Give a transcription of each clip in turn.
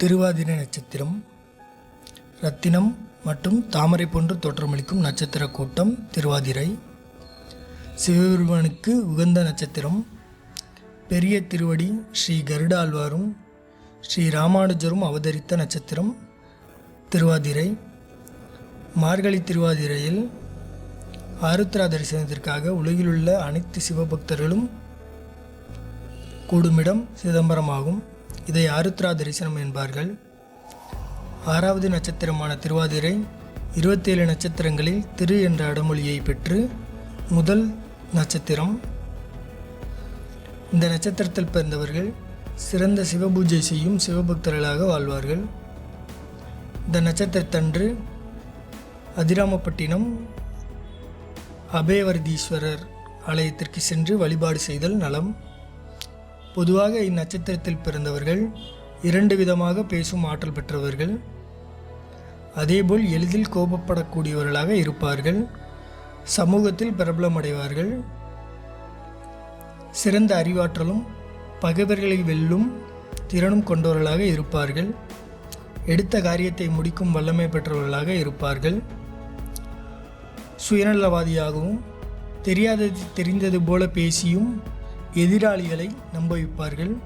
திருவாதிரை நட்சத்திரம் ரத்தினம் மற்றும் தாமரை போன்று தோற்றமளிக்கும் நட்சத்திர கூட்டம் திருவாதிரை. சிவபெருமானுக்கு உகந்த நட்சத்திரம் பெரிய திருவடி ஸ்ரீ கருடாழ்வாரும் ஸ்ரீ ராமானுஜரும் அவதரித்த நட்சத்திரம் திருவாதிரை. மார்கழி திருவாதிரையில் ஆருத்ரா தரிசனத்திற்காக உலகிலுள்ள அனைத்து சிவபக்தர்களும் கூடுமிடம் சிதம்பரமாகும். இதை ஆருத்ரா தரிசனம் என்பார்கள். ஆறாவது நட்சத்திரமான திருவாதிரை இருபத்தேழு நட்சத்திரங்களில் திரு என்ற அடமொழியை பெற்று முதல் நட்சத்திரம். இந்த நட்சத்திரத்தில் பிறந்தவர்கள் சிறந்த சிவபூஜை செய்யும் சிவபக்தர்களாக வாழ்வார்கள். இந்த நட்சத்திரத்தன்று அதிராமப்பட்டினம் அபேவர்தீஸ்வரர் ஆலயத்திற்கு சென்று வழிபாடு செய்தல் நலம். பொதுவாக இந்நட்சத்திரத்தில் பிறந்தவர்கள் இரண்டு விதமாக பேசும் ஆற்றல் பெற்றவர்கள். அதேபோல் எளிதில் கோபப்படக்கூடியவர்களாக இருப்பார்கள். சமூகத்தில் பிரபலமடைவார்கள். சிறந்த அறிவாற்றலும் பகைவர்களை வெல்லும் திறனும் கொண்டவர்களாக இருப்பார்கள். எடுத்த காரியத்தை முடிக்கும் வல்லமை பெற்றவர்களாக இருப்பார்கள். சுயநலவாதியாகவும் தெரியாதது தெரிந்தது போல பேசியும் எதிராளிகளை நம்ப வைப்பார்கள்.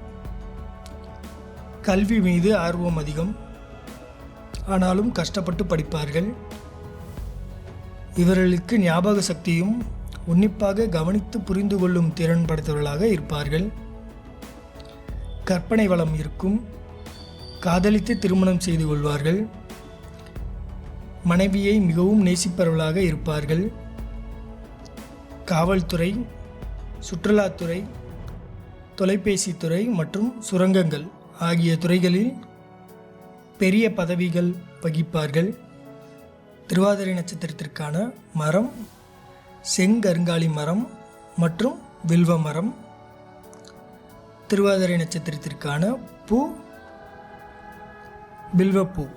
கல்வி மீது ஆர்வம் அதிகம். ஆனாலும் கஷ்டப்பட்டு படிப்பார்கள். இவர்களுக்கு ஞாபக சக்தியும் உன்னிப்பாக கவனித்து புரிந்து கொள்ளும் திறன் படைத்தவர்களாக இருப்பார்கள். கற்பனை வளம் இருக்கும். காதலித்து திருமணம் செய்து கொள்வார்கள். மனைவியை மிகவும் நேசிப்பவர்களாக இருப்பார்கள். காவல்துறை சுற்றுலாத்துறை தொலைபேசி துறை மற்றும் சுரங்கங்கள் ஆகிய துறைகளில் பெரிய பதவிகள் வகிப்பார்கள். திருவாதிரை நட்சத்திரத்திற்கான மரம் செங்கருங்காலி மரம் மற்றும் வில்வ மரம். திருவாதிரை நட்சத்திரத்திற்கான பூ வில்வப்பூ.